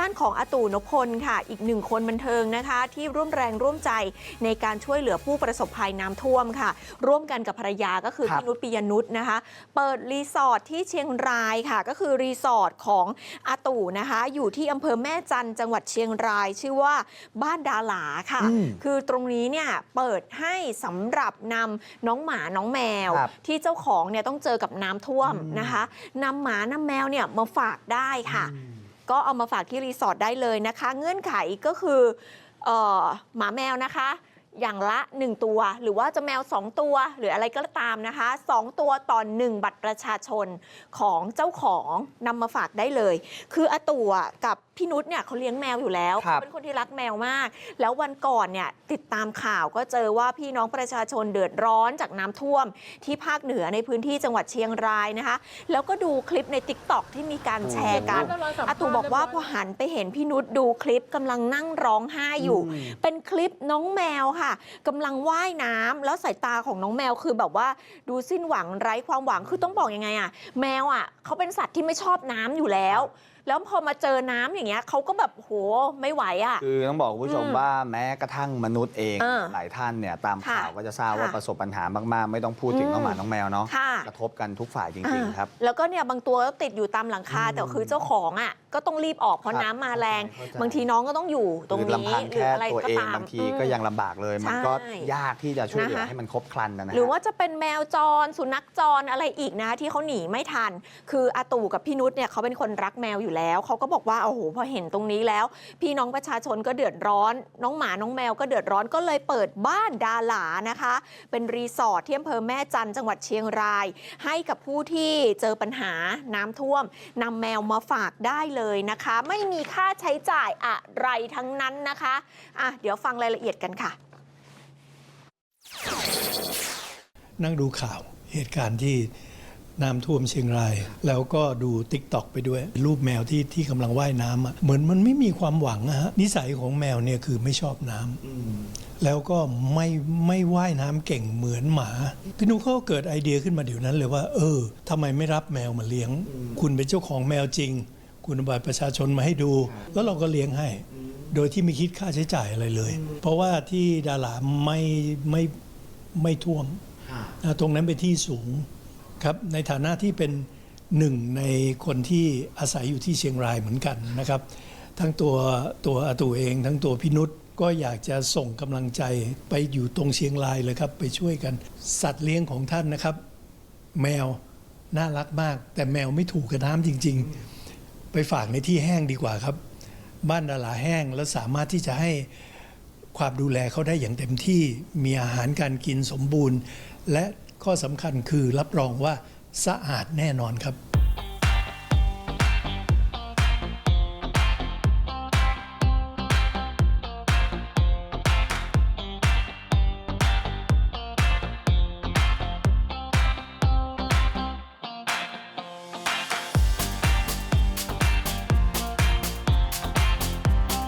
ด้านของอาตู่นพพลค่ะ อีกหนึ่งคนบันเทิงนะคะ ที่ร่วมแรงร่วมใจในการช่วยเหลือผู้ประสบภัยน้ำท่วมค่ะ ร่วมกันกับภรรยาก็คือครับพี่นุชปิยนุชนะคะ เปิดรีสอร์ทที่เชียงรายค่ะ ก็คือรีสอร์ทของอาตู่นะคะ อยู่ที่อำเภอแม่จันทร์จังหวัดเชียงราย ชื่อว่าบ้านดาหลาค่ะอืมคือตรงนี้เนี่ยเปิดให้สำหรับนำน้องหมาน้องแมวครับที่เจ้าของเนี่ยต้องเจอกับน้ำท่วมนะคะนำหมานำแมวเนี่ยมาฝากได้ค่ะ ก็เอามาฝากที่รีสอร์ทได้เลยนะคะ เงื่อนไขก็คือเออหมาแมวนะคะ อย่างละ 1 ตัว หรือว่าจะแมว 2 ตัว หรืออะไรก็ตามนะคะ 2 ตัวต่อ1บัตรประชาชนของเจ้าของนำมาฝากได้เลย คืออาตัวกับ พี่นุชเนี่ยเขาเลี้ยงแมวอยู่แล้วครับ เขาเป็นคนที่รักแมวมาก แล้ววันก่อนเนี่ยติดตามข่าวก็เจอว่าพี่น้องประชาชนเดือดร้อนจากน้ำท่วม ที่ภาคเหนือในพื้นที่จังหวัดเชียงรายนะคะ แล้วก็ดูคลิปใน t ิ k t o k ที่มีการแชร์กัน อาตูบอกว่าพอหันไปเห็นพี่นุชดูคลิปกำลังนั่งร้องไห้อยู่อืมเป็นคลิปน้องแมวค่ะกำลังว่ายน้ำแล้วสายตาของน้องแมวคือแบบว่าดูสิ้นหวังไร้ความหวังคือต้องบอกยังไงอะแมวอะเขาเป็นสัตว์ที่ไม่ชอบน้ำอยู่แล้วแล้วพอมาเจอน้ำอย่างเงี้ยเขาก็แบบโหไม่ไหวอะคือต้องบอกคุณผู้ชมอืมว่าแม้กระทั่งมนุษย์เองเออหลายท่านเนี่ยตามค่ะข่าวก็จะทราบว่าค่ะประสบปัญหามากๆ ไม่ต้องพูดถึงอืมน้องหมาน้องแมวเนาะค่ะกระทบกันทุกฝ่ายจริงๆครับ แล้วก็เนี่ยบางตัวก็ติดอยู่ตามหลังคาอืมแต่คือเจ้าของอะก็ต้องรีบออกเพราะครับน้ำมาแรงเข้าใจบางทีน้องก็ต้องอยู่ตรงคือนี้ลำพังหรือแค่อะไรตัวก็เองตามบางทีอืมก็ยังลำบากเลย มันก็ใช่ยากที่จะช่วยเหลือนะคะให้มันครบครันนะนะหรือว่าจะเป็นแมวจรสุนัขจรอะไรอีกนะที่เขาหนีไม่ทัน คืออาตู่กับพี่นุชเนี่ยเขาเป็นคนรักแมวอยู่แล้ว เขาก็บอกว่าโอ้โหพอเห็นตรงนี้แล้ว พี่น้องประชาชนก็เดือดร้อน น้องหมาน้องแมวก็เดือดร้อนก็เลยเปิดบ้านดาหลานะคะ เป็นรีสอร์ทที่อำเภอแม่จันจังหวัดเชียงราย ให้กับผู้ที่เจอปัญหาน้ำท่วมนำแมวมาฝากได้เลยนะคะ ไม่มีค่าใช้จ่ายอะไรทั้งนั้นนะคะอะเดี๋ยวฟังรายละเอียดกันค่ะ นั่งดูข่าวเหตุการณ์ที่ น้ำท่วมเชียงราย แล้วก็ดูติ๊กต็อกไปด้วย รูปแมวที่ที่กำลังว่ายน้ำอะเหมือนมันไม่มีความหวังอะฮะนิสัยของแมวเนี่ยคือไม่ชอบน้ำแล้วก็ไม่ไม่ว่ายน้ำเก่งเหมือนหมาพี่นุ๊กเขาก็เกิดไอเดียขึ้นมาเดี๋ยวนั้นเลยว่า เออทำไมไม่รับแมวมาเลี้ยง คุณเป็นเจ้าของแมวจริง คุณเอาบัตรประชาชนมาให้ดู แล้วเราก็เลี้ยงให้โดยที่ไม่คิดค่าใช้จ่ายอะไรเลย เพราะว่าที่ดาราไม่ไม่ไม่ท่วมนะตรงนั้นเป็นที่สูง ครับในฐานะที่เป็นหนึ่งในคนที่อาศัยอยู่ที่เชียงรายเหมือนกันนะครับ ทั้งตัวตัวอาตูเอง ทั้งตัวพินุษก็อยากจะส่งกำลังใจไปอยู่ตรงเชียงรายเลยครับไปช่วยกัน สัตว์เลี้ยงของท่านนะครับ แมวน่ารักมาก แต่แมวไม่ถูกกับน้ำจริง ๆ ไปฝากในที่แห้งดีกว่าครับ บ้านดาราแห้งแล้วสามารถที่จะให้ความดูแลเขาได้อย่างเต็มที่มีอาหารการกินสมบูรณ์ และ ข้อสำคัญคือรับรองว่าสะอาดแน่นอนครับ